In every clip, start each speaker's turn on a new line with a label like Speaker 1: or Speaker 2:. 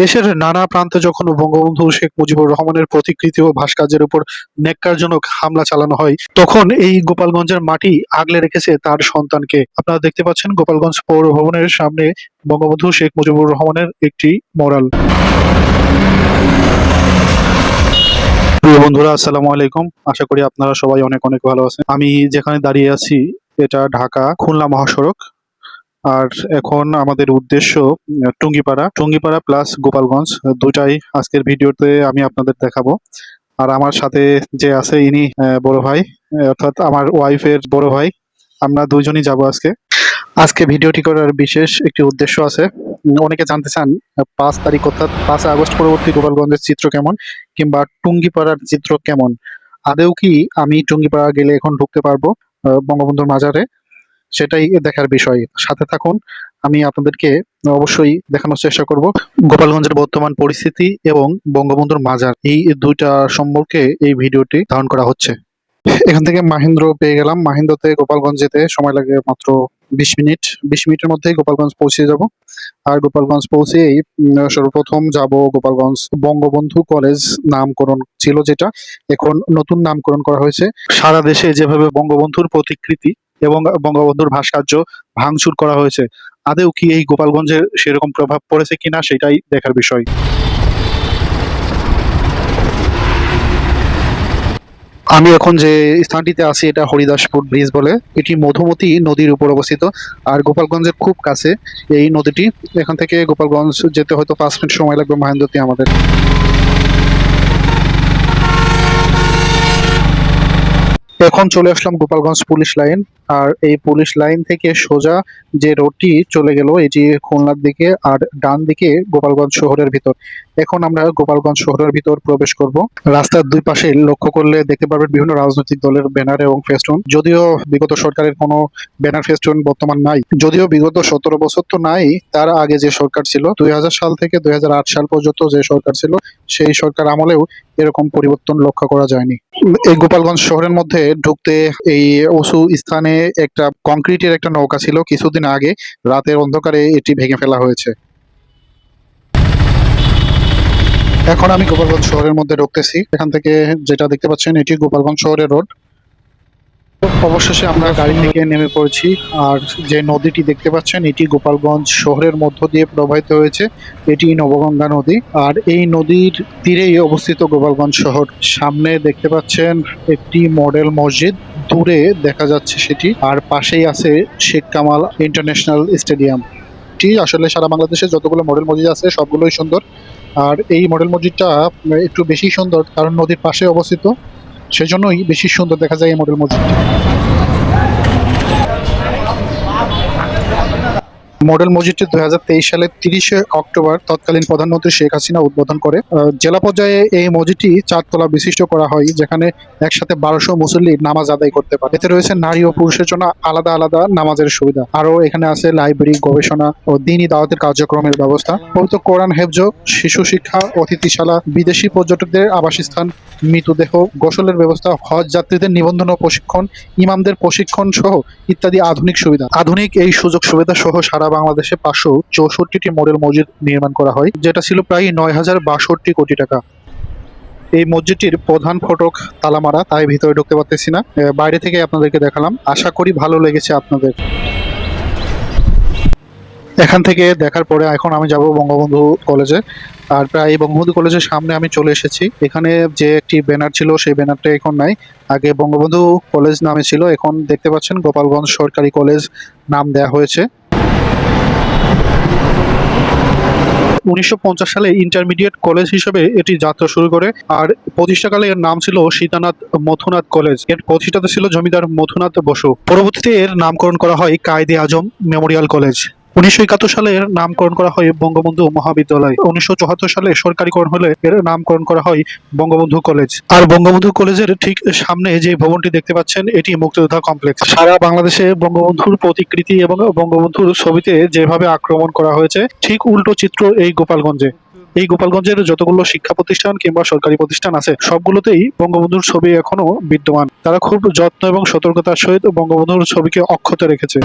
Speaker 1: দেশের নানা প্রান্তে যখন বঙ্গবন্ধু শেখ মুজিবুর রহমানের প্রতিকৃতি ও ভাস্কর্যের উপর নেককারজনক হামলা চালানো হয়, তখন এই গোপালগঞ্জের মাটি আগলে রেখেছে তার সন্তানকে। আপনারা দেখতে পাচ্ছেন গোপালগঞ্জ পৌর ভবনের সামনে বঙ্গবন্ধু শেখ মুজিবুর রহমানের একটি মোরাল প্রিয় বন্ধুরা, আসসালামু আলাইকুম। আশা করি আপনারা সবাই অনেক অনেক ভালো আছেন। আমি যেখানে দাঁড়িয়ে আছি, এটা ঢাকা খুলনা মহাসড়ক। আর এখন আমাদের উদ্দেশ্য টুঙ্গিপাড়া। টুঙ্গিপাড়া প্লাস গোপালগঞ্জ, দুটাই আজকের ভিডিওতে আমি আপনাদের দেখাবো। আর আমার সাথে যে আছে ইনি বড় ভাই অর্থাৎ আমার ওয়াইফের বড় ভাই, আমরা দুইজনই যাব আজকে। আজকে ভিডিওটি করার বিশেষ একটি উদ্দেশ্য আছে। অনেকে জানতে চান পাঁচ তারিখ অর্থাৎ পাঁচ আগস্ট পরবর্তী গোপালগঞ্জের চিত্র কেমন, কিংবা টুঙ্গিপাড়ার চিত্র কেমন? আদেও কি আমি টুঙ্গিপাড়া গেলে এখন ঢুকতে পারব বঙ্গবন্ধুর মাজারে? সেটাই দেখার বিষয়। সাথে থাকুন, আমি আপনাদেরকে অবশ্যই দেখানোর চেষ্টা করব। গোপালগঞ্জের বর্তমান পরিস্থিতি এবং বঙ্গবন্ধুর মাজার, এই দুইটা সম্পর্কে এই ভিডিওটি ধারণ করা হচ্ছে। এখান থেকে মাহেন্দ্র পেয়ে গেলাম। মাহেন্দ্রতে গোপালগঞ্জ যেতে সময় লাগে মাত্র বিশ মিনিট। বিশ মিনিটের মধ্যেই গোপালগঞ্জ পৌঁছে যাব। আর গোপালগঞ্জ পৌঁছেই সর্বপ্রথম যাব গোপালগঞ্জ বঙ্গবন্ধু কলেজ নামকরণ ছিল যেটা। এখন নতুন নামকরণ করা হয়েছে। সারা দেশে যেভাবে বঙ্গবন্ধুর প্রতিকৃতি এবং বঙ্গবন্ধুর ভাস্কর্য ভাঙচুর করা হয়েছে। আদেও কি এই গোপালগঞ্জের সেরকম প্রভাব পড়েছে কিনা সেটাই দেখার বিষয়। আমি এখন যে স্থানটিতে আছি, এটা হরিদাসপুর ব্রিজ বলে। এটি মধুমতি নদীর উপর অবস্থিত। আর গোপালগঞ্জের খুব কাছে এই নদীটি। এখান থেকে গোপালগঞ্জ যেতে হয়তো পাঁচ মিনিট সময় লাগবে মহেন্দ্রতে আমাদের। এখন চলে আসলাম গোপালগঞ্জ পুলিশ লাইন। আর এই পুলিশ লাইন থেকে সোজা যে রোডটি চলে গেল, এটি খুলনার দিকে আর ডান দিকে গোপালগঞ্জ শহরের ভিতর। এখন আমরা গোপালগঞ্জ শহরের ভিতর প্রবেশ করব। রাস্তার দুই পাশে লক্ষ্য করলে দেখতে পারবেন বিভিন্ন রাজনৈতিক দলের ব্যানার এবং ফেস্টুন যদিও বিগত সরকারের কোনো ব্যানার ফেস্টুন বর্তমান নাই। যদিও বিগত সতেরো বছর তো নাই, তার আগে যে সরকার ছিল, দুই হাজার সাল থেকে দুই হাজার আট সাল পর্যন্ত যে সরকার ছিল, সেই সরকার আমলেও এরকম পরিবর্তন লক্ষ্য করা যায়নি। এই গোপালগঞ্জ শহরের মধ্যে ঢুকতে এই উঁচু স্থানে একটা কংক্রিটের একটা নৌকা ছিল কিছুদিন আগে। রাতের অন্ধকারে এটি ভেঙে ফেলা হয়েছে। এখন আমি গোপালগঞ্জ শহরের মধ্যে ঢুকতেছি। এখান থেকে যেটা দেখতে পাচ্ছেন, এটি গোপালগঞ্জ শহরের রোড। অবশেষে আমরা গাড়ি থেকে নেমে পড়েছি আর যে নদীটি দেখতে পাচ্ছেন, এটি গোপালগঞ্জ শহরের মধ্য দিয়ে প্রবাহিত হয়েছে। এটি নবগঙ্গা নদী আর এই নদীর তীরেই অবস্থিত গোপালগঞ্জ শহর। সামনে দেখতে পাচ্ছেন একটি মডেল মসজিদ। দূরে দেখা যাচ্ছে সেটি। আর পাশেই আছে শেখ কামাল ইন্টারন্যাশনাল স্টেডিয়াম। এটি আসলে সারা বাংলাদেশে যতগুলো মডেল মসজিদ আছে, সবগুলোই সুন্দর। আর এই মডেল মসজিদটা একটু বেশি সুন্দর, কারণ নদীর পাশে অবস্থিত। সেজন্যই বেশি সুন্দর দেখা যায় এই মডেল মসজিদটি। মডেল মসজিদটি দুই হাজার তেইশ সালের তিরিশে অক্টোবর তৎকালীন প্রধানমন্ত্রী শেখ হাসিনা উদ্বোধন করে। জেলা পর্যায়ে এই মসজিদটি চারতলা বিশিষ্ট করা হয়, যেখানে একসাথে বারোশো মুসল্লি নামাজ আদায় করতে পারে। এতে রয়েছে নারী ও পুরুষের জন্য আলাদা আলাদা নামাজের সুবিধা। আরও এখানে আছে লাইব্রেরি, গবেষণা ও দিনী দাওয়াতের কার্যক্রমের ব্যবস্থা। পবিত্র কোরআন হেফজ, শিশু শিক্ষা, অতিথিশালা, বিদেশি পর্যটকদের আবাসস্থান মৃতদেহ, গোসলের ব্যবস্থা, হজ যাত্রীদের নিবন্ধন ও প্রশিক্ষণ, ইমামদের প্রশিক্ষণ সহ ইত্যাদি আধুনিক সুবিধা। আধুনিক এই সুযোগ সুবিধা সহ সারা বাংলাদেশে পাঁচশো চৌষট্টিটি মডেল মসজিদ নির্মাণ করা হয়, যেটা ছিল প্রায় নয় হাজার বাষট্টি কোটি টাকা। এই মসজিদটির প্রধান ফটক তালামারা, তাই ভিতরে ঢুকতে পারতেছি না। বাইরে থেকে আপনাদেরকে দেখালাম। আশা করি ভালো লেগেছে আপনাদের। এখান থেকে দেখার পরে এখন আমি যাব বঙ্গবন্ধু কলেজে। আর প্রায় বঙ্গবন্ধু কলেজের সামনে আমি চলে এসেছি। এখানে যে একটি ব্যানার ছিল, সেই ব্যানারটা এখন নাই। আগে বঙ্গবন্ধু কলেজ নামে ছিল, এখন দেখতে পাচ্ছেন গোপালগঞ্জ সরকারি কলেজ নাম দেয়া হয়েছে। উনিশশো পঞ্চাশ সালে ইন্টারমিডিয়েট কলেজ হিসেবে এটি যাত্রা শুরু করে, আর প্রতিষ্ঠাকালে এর নাম ছিল সীতানাথ মথুনাথ কলেজ। এর প্রতিষ্ঠাতা ছিল জমিদার মথুনাথ বসু। পরবর্তীতে এর নামকরণ করা হয় কায়দে আজম মেমোরিয়াল কলেজ। উনিশশো একাত্তর সালে এর নামকরণ করা হয় বঙ্গবন্ধু মহাবিদ্যালয়। উনিশশো চুয়াত্তর সালে সরকারিকরণ হলে এর নামকরণ করা হয় বঙ্গবন্ধু কলেজ। আর বঙ্গবন্ধু কলেজের ঠিক সামনে যে ভবনটি দেখতে পাচ্ছেন, এটি মুক্তিযোদ্ধা কমপ্লেক্স। সারা বাংলাদেশে বঙ্গবন্ধুর প্রতিকৃতি এবং বঙ্গবন্ধুর ছবিতে যেভাবে আক্রমণ করা হয়েছে, ঠিক উল্টো চিত্র এই গোপালগঞ্জে। এই গোপালগঞ্জের যতগুলো শিক্ষা প্রতিষ্ঠান কিংবা সরকারি প্রতিষ্ঠান আছে, সবগুলোতেই বঙ্গবন্ধুর ছবি এখনও বিদ্যমান। তারা খুব যত্ন এবং সতর্কতার সহিত বঙ্গবন্ধুর ছবিকে অক্ষত রেখেছে।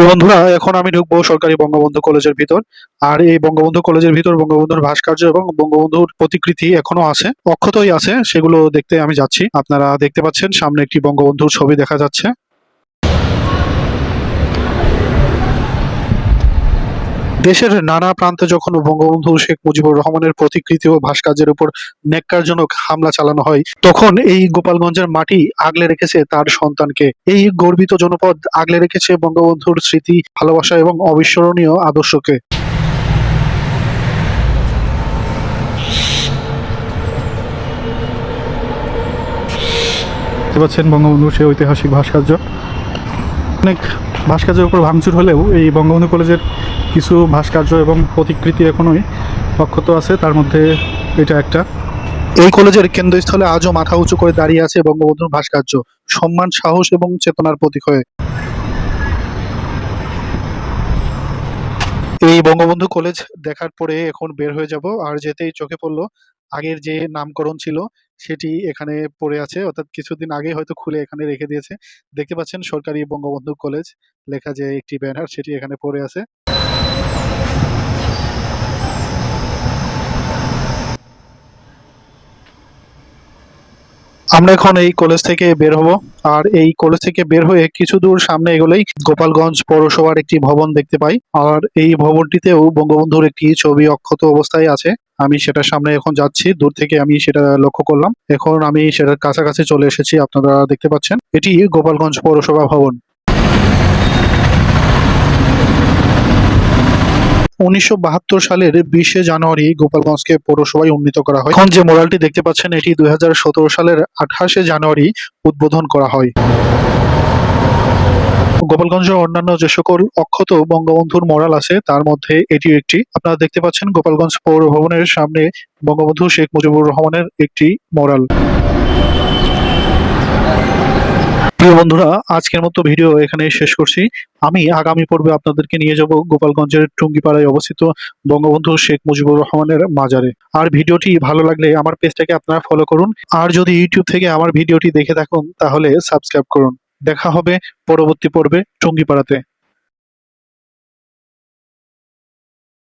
Speaker 1: বন্ধুরা, এখন আমি ঢুকবো সরকারি বঙ্গবন্ধু কলেজের ভিতর। আর এই বঙ্গবন্ধু কলেজের ভিতর বঙ্গবন্ধুর ভাস্কর্য এবং বঙ্গবন্ধুর প্রতিকৃতি এখনও আছে, অক্ষতই আছে, সেগুলো দেখতে আমি যাচ্ছি। আপনারা দেখতে পাচ্ছেন, সামনে একটি বঙ্গবন্ধুর ছবি দেখা যাচ্ছে। দেশের নানা প্রান্তে যখন বঙ্গবন্ধু শেখ মুজিবুর রহমানের প্রতিকৃতি ও ভাস্কর্যের উপর ন্যাক্কারজনক হামলা চালানো হয়, তখন এই গোপালগঞ্জের মাটি আগলে রেখেছে তার সন্তানকে। এই গর্বিত জনপদ আগলে রেখেছে বঙ্গবন্ধুর স্মৃতি, ভালোবাসা এবং অবিস্মরণীয় আদর্শকে। পাচ্ছেন বঙ্গবন্ধুর সেই ঐতিহাসিক ভাস্কর্য। অনেক ভাস্কর্যের উপর ভাঙচুর হলেও এই বঙ্গবন্ধু কলেজের কিছু ভাস্কর্য এবং প্রতিকৃতি এখনোই অক্ষত আছে, তার মধ্যে এটা একটা। এই কলেজের কেন্দ্রস্থলে আজও মাথা উঁচু করে দাঁড়িয়ে আছে বঙ্গবন্ধুর ভাস্কর্য, সম্মান, সাহস এবং চেতনার প্রতীক হয়ে। এই বঙ্গবন্ধু কলেজ দেখার পরে এখন বের হয়ে যাব, আর যেতেই চোখে পড়ল আগের যে নামকরণ ছিল সেটি এখানে পড়ে আছে। অর্থাৎ কিছুদিন আগে হয়তো খুলে এখানে রেখে দিয়েছে। দেখতে পাচ্ছেন সরকারি বঙ্গবন্ধু কলেজ লেখা যে একটি ব্যানার, সেটি এখানে পড়ে আছে। আমরা এখন এই কলেজ থেকে বের হব। আর এই কলেজ থেকে বের হয়ে কিছু দূর সামনে এগোলেই গোপালগঞ্জ পৌরসভার একটি ভবন দেখতে পাই। আর এই ভবনটিতেও বঙ্গবন্ধুর একটি ছবি অক্ষত অবস্থায় আছে। আমি সেটার সামনে এখন যাচ্ছি। দূর থেকে আমি সেটা লক্ষ্য করলাম। এখন আমি সেটার কাছাকাছি চলে এসেছি, আপনারা দেখতে পাচ্ছেন। এটি গোপালগঞ্জ পৌরসভা ভবন। উনিশশো বাহাত্তর সালের বিশে জানুয়ারি গোপালগঞ্জকে পৌরসভায় উন্নীত করা হয়। এখন যে মোরালটি দেখতে পাচ্ছেন, এটি দুই হাজার সতেরো সালের আঠাশে জানুয়ারি উদ্বোধন করা হয়। গোপালগঞ্জের অন্যান্য যে সকল অক্ষত বঙ্গবন্ধুর মোরাল আছে, তার মধ্যে এটিও একটি। আপনারা দেখতে পাচ্ছেন গোপালগঞ্জ পৌর ভবনের সামনে বঙ্গবন্ধু শেখ মুজিবুর রহমানের একটি মোরাল প্রিয় বন্ধুরা, আজকের মতো ভিডিও এখানে শেষ করছি। আমি আগামী পর্বে আপনাদেরকে নিয়ে যাব গোপালগঞ্জের টুঙ্গিপাড়ায় অবস্থিত বঙ্গবন্ধু শেখ মুজিবুর রহমানের মাজারে। আর ভিডিওটি ভালো লাগলে আমার পেজটাকে আপনারা ফলো করুন। আর যদি ইউটিউব থেকে আমার ভিডিওটি দেখে থাকুন, তাহলে সাবস্ক্রাইব করুন। দেখা হবে পরবর্তী পর্বে টুঙ্গিপাড়াতে।